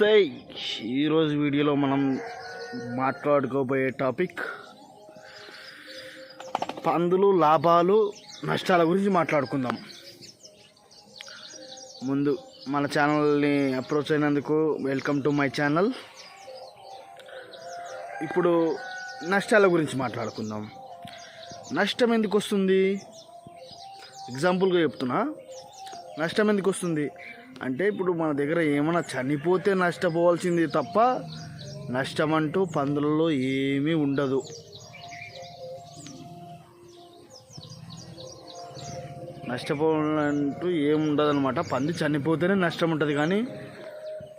సై ఈరోజు వీడియోలో మనం మాట్లాడుకోబోయే టాపిక్ పందులు లాభాలు నష్టాల గురించి మాట్లాడుకుందాం. ముందు మన ఛానల్ని అప్రోచ్ అయినందుకు వెల్కమ్ టు మై ఛానల్. ఇప్పుడు నష్టాల గురించి మాట్లాడుకుందాం. నష్టం ఎందుకు వస్తుంది? ఎగ్జాంపుల్గా చెప్తున్నా. నష్టం ఎందుకు వస్తుంది? అంటే ఇప్పుడు మన దగ్గర ఏమైనా చనిపోతే నష్టపోవాల్సింది తప్ప నష్టం అంటూ పందులలో ఏమీ ఉండదు. నష్టపోవాలంటూ ఏముండదు అనమాట పంది చనిపోతేనే నష్టం ఉంటుంది కానీ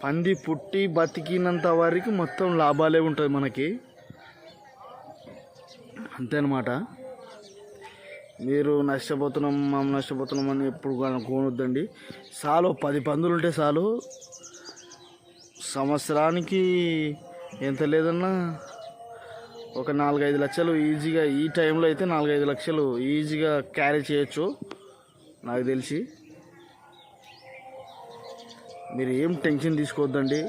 పంది పుట్టి బతికినంత వరకు మొత్తం లాభాలే ఉంటుంది మనకి. అంతే అనమాట మీరు నష్టపోతున్నాం మేము నష్టపోతున్నాం అని ఎప్పుడు కోనొద్దండి చాలు పది పందులు ఉంటే చాలు సంవత్సరానికి ఎంత లేదన్నా ఒక నాలుగైదు లక్షలు ఈజీగా ఈ టైంలో అయితే నాలుగైదు లక్షలు ఈజీగా క్యారీ చేయొచ్చు. నాకు తెలిసి మీరు ఏం టెన్షన్ తీసుకోవద్దండి.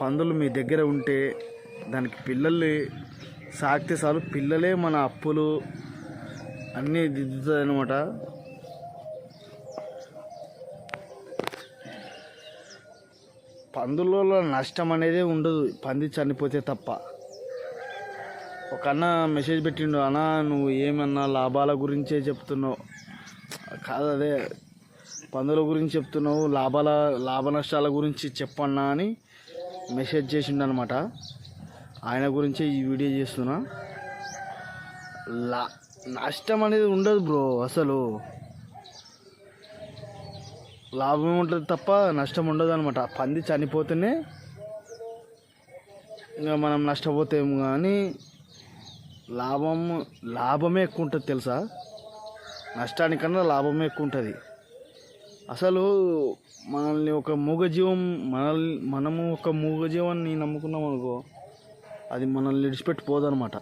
పందులు మీ దగ్గర ఉంటే దానికి పిల్లల్ని సాకితే చాలు పిల్లలే మన అప్పులు. అన్నీ దిద్దుతుంది అనమాట పందులలో నష్టం అనేది ఉండదు. పంది చనిపోతే తప్ప. ఒక అన్న మెసేజ్ పెట్టిండు అన్న నువ్వు ఏమన్నా లాభాల గురించే చెప్తున్నావు. కాదు అదే పందుల గురించి చెప్తున్నావు లాభాల లాభ నష్టాల గురించి చెప్పన్నా అని మెసేజ్ చేసిండు అనమాట ఆయన గురించే ఈ వీడియో చేస్తున్నా. లా నష్టం అనేది ఉండదు బ్రో అసలు. లాభం ఉంటుంది తప్ప నష్టం ఉండదు అనమాట పంది చనిపోతేనే ఇంకా మనం నష్టపోతేం కానీ లాభం లాభమే ఎక్కువ ఉంటుంది తెలుసా? నష్టానికన్నా లాభమే ఎక్కువ ఉంటుంది. అసలు మనల్ని ఒక మూగజీవం మనల్ని మనము ఒక మూగజీవాన్ని నమ్ముకున్నాం అనుకో అది మనల్ని విడిచిపెట్టిపోదు అనమాట